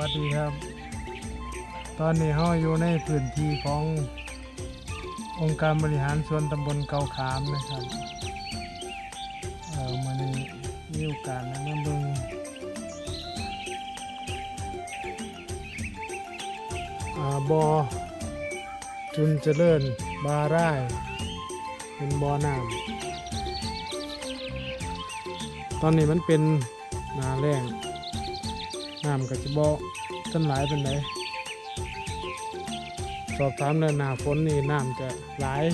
วัสดีครับ ตอนนี้เราอยู่ในพื้นที่ขององค์การบริหารส่วนตำบลเกาขามนะครับเออมาในมีโอกาสแล้วมาเบิ่งอ่าบอจุนเจริญบาร่าย เป็นบอน้ำตอนนี้มันเป็นนาแรง น้ำก็จะบ่ทันหลายเป็นไดสอบถามเรื่องหนาฝนนี่น้ำจะหลาย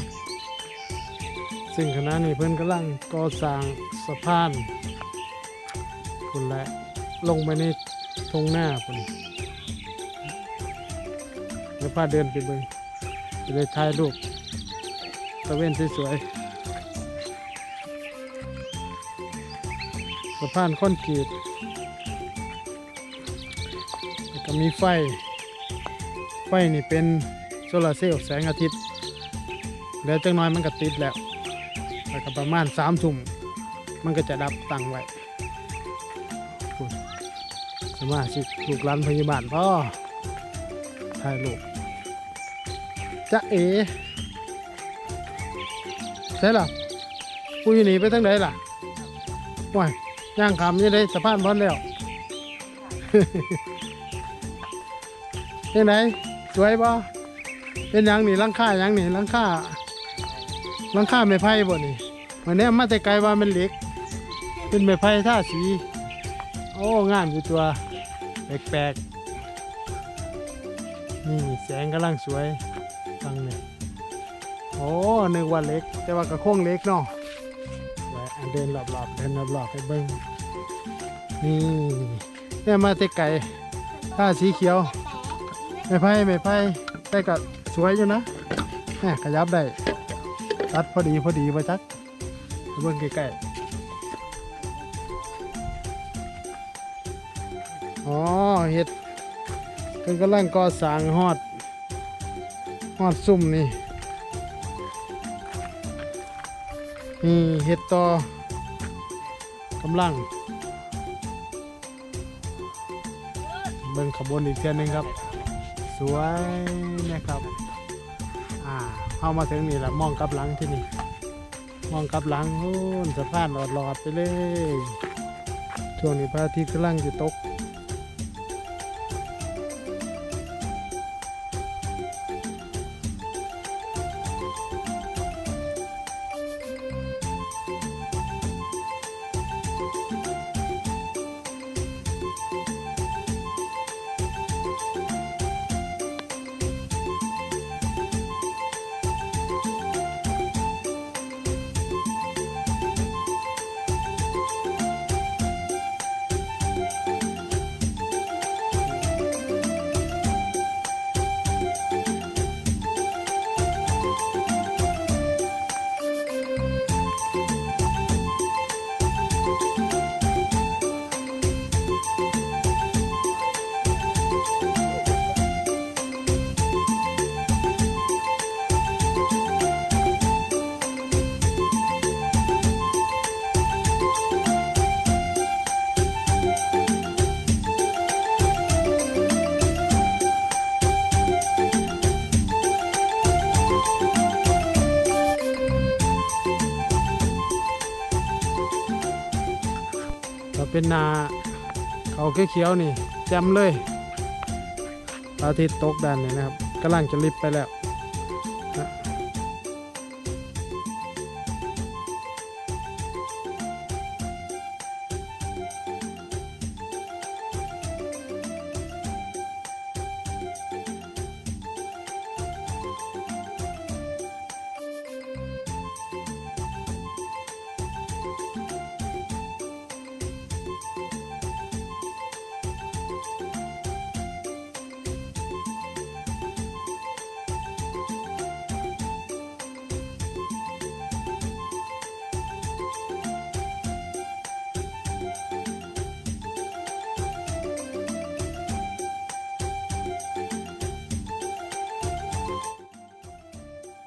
ซึ่งขณะนี้เพิ่อนกำลังก่อสร้างสะพานคุณและลงไปในทงหน้าคุณแล้วพาเดินไปเบิ่งจะได้ถ่ายรูปตะเวนสวยๆสะพานคอนกรีตแล้ว ก็มีไฟ ไฟนี่เป็นโซลาร์เซลล์แสงอาทิตย์ แล้วจังน้อยมันก็ติดแล้วแล้วก็ประมาณสามทุ่มมันก็จะดับตั้งไว้สมาชิกลูกหลานพยาบาลพ่อถ่ายรูปจะเอใช่หรอกูอยู่หนีไปทั้งไหนล่ะว้ายย่างคำยังได้สะพานบอลแล้ว ยังไงสวยบ่เป็นยังนี่ลังค่ายังนี่ลังค่าลังค่าไม้ไผ่บ่นี่วันนี้มาแต่ไกลว่ามันเล็ก เป็นไม้ไผ่ท่าสี โอ้งามอยู่ตัวแปลกๆนี่แสงกำลังสวยฟังนี่โอ้นึกว่าเล็ก แต่ว่ากระโค้งเล็กเนาะเดินรอบๆเดินรอบๆไปเบิ่งนี่เนี่ยมาแต่ไกลท่าสีเขียว ไม่ไพ่ไม่ไพ่แต่ก็สวยอยู่นะแหมขยับได้ตัดพอดีพอดีไปจักเบิ่งใกล้ๆอ๋อเห็ดเพิ่นกำลังก่อสร้างฮอดฮอดซุ่มนี่นี่เห็ดต่อกำลังเบิ่งขบวนอีกเทื่อหนึงครับ สวยนะครับ อ่าเข้ามาถึงนี่แหละมองกลับหลังที่นี่ มองกลับหลังนู้นสะพานหลอดหลอดๆไปเลย ช่วงนี้พระอาทิตย์กำลังจะตก เป็นนาเขาเขียวๆนี่แจ่มเลยระอาทิตย์ตกด้านนี้นะครับกำลังจะลิบไปแล้ว